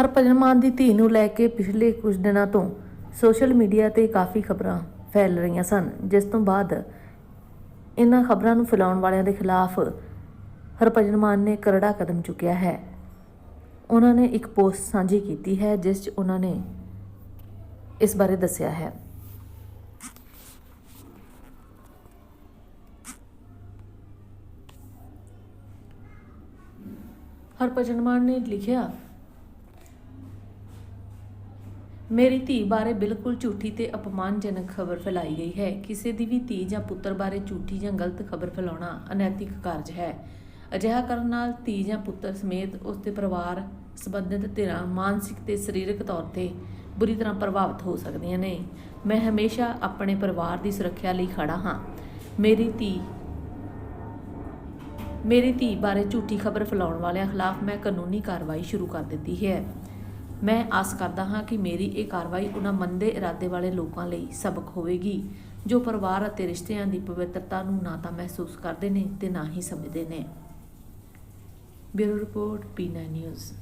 ਹਰਭਜਨ ਮਾਨ ਦੀ ਧੀ ਨੂੰ ਲੈ ਕੇ ਪਿਛਲੇ ਕੁਝ ਦਿਨਾਂ ਤੋਂ ਸੋਸ਼ਲ ਮੀਡੀਆ ਤੇ ਕਾਫੀ ਖਬਰਾਂ ਫੈਲ ਰਹੀਆਂ ਸਨ, ਜਿਸ ਤੋਂ ਬਾਅਦ ਇਹਨਾਂ ਖਬਰਾਂ ਨੂੰ ਫੈਲਾਉਣ ਵਾਲਿਆਂ ਦੇ ਖਿਲਾਫ ਹਰਭਜਨ ਮਾਨ ਨੇ ਕਰੜਾ ਕਦਮ ਚੁੱਕਿਆ ਹੈ। ਉਹਨਾਂ ਨੇ ਇੱਕ ਪੋਸਟ ਸਾਂਝੀ ਕੀਤੀ ਹੈ, ਜਿਸ 'ਚ ਉਹਨਾਂ ਨੇ ਇਸ ਬਾਰੇ ਦੱਸਿਆ ਹੈ। ਹਰਭਜਨ ਮਾਨ ਨੇ ਲਿਖਿਆ ਮੇਰੀ ਧੀ ਬਾਰੇ ਬਿਲਕੁਲ ਝੂਠੀ ਤੇ ਅਪਮਾਨਜਨਕ ਖਬਰ ਫੈਲਾਈ ਗਈ ਹੈ। ਕਿਸੇ ਦੀ ਵੀ ਧੀ ਜਾਂ ਪੁੱਤਰ ਬਾਰੇ ਝੂਠੀ ਜਾਂ ਗਲਤ ਖਬਰ ਫੈਲਾਉਣਾ ਅਨੈਤਿਕ ਕਾਰਜ ਹੈ। ਅਜਿਹਾ ਕਰਨ ਨਾਲ ਧੀ ਜਾਂ ਪੁੱਤਰ ਸਮੇਤ ਉਸ ਦੇ ਪਰਿਵਾਰ ਸੰਬੰਧਿਤ ਧਿਰਾਂ ਮਾਨਸਿਕ ਤੇ ਸਰੀਰਕ ਤੌਰ ਤੇ ਬੁਰੀ ਤਰ੍ਹਾਂ ਪ੍ਰਭਾਵਿਤ ਹੋ ਸਕਦੀਆਂ ਨੇ। ਮੈਂ ਹਮੇਸ਼ਾ ਆਪਣੇ ਪਰਿਵਾਰ ਦੀ ਸੁਰੱਖਿਆ ਲਈ ਖੜਾ ਹਾਂ। ਮੇਰੀ ਧੀ ਮੇਰੀ ਧੀ ਬਾਰੇ ਝੂਠੀ ਖਬਰ ਫੈਲਾਉਣ ਵਾਲਿਆਂ ਖਿਲਾਫ ਮੈਂ ਕਾਨੂੰਨੀ ਕਾਰਵਾਈ ਸ਼ੁਰੂ ਕਰ ਦਿੱਤੀ ਹੈ। ਮੈਂ ਆਸ ਕਰਦਾ ਹਾਂ ਕਿ ਮੇਰੀ ਇਹ ਕਾਰਵਾਈ ਉਹਨਾਂ ਮੰਦੇ ਇਰਾਦੇ ਵਾਲੇ ਲੋਕਾਂ ਲਈ ਸਬਕ ਹੋਵੇਗੀ, ਜੋ ਪਰਿਵਾਰ ਅਤੇ ਰਿਸ਼ਤਿਆਂ ਦੀ ਪਵਿੱਤਰਤਾ ਨੂੰ ਨਾ ਤਾਂ ਮਹਿਸੂਸ ਕਰਦੇ ਨੇ ਤੇ ਨਾ ਹੀ ਸਮਝਦੇ ਨੇ। ਬਿਊਰੋ ਰਿਪੋਰਟ ਪੀ9 ਨਿਊਜ਼।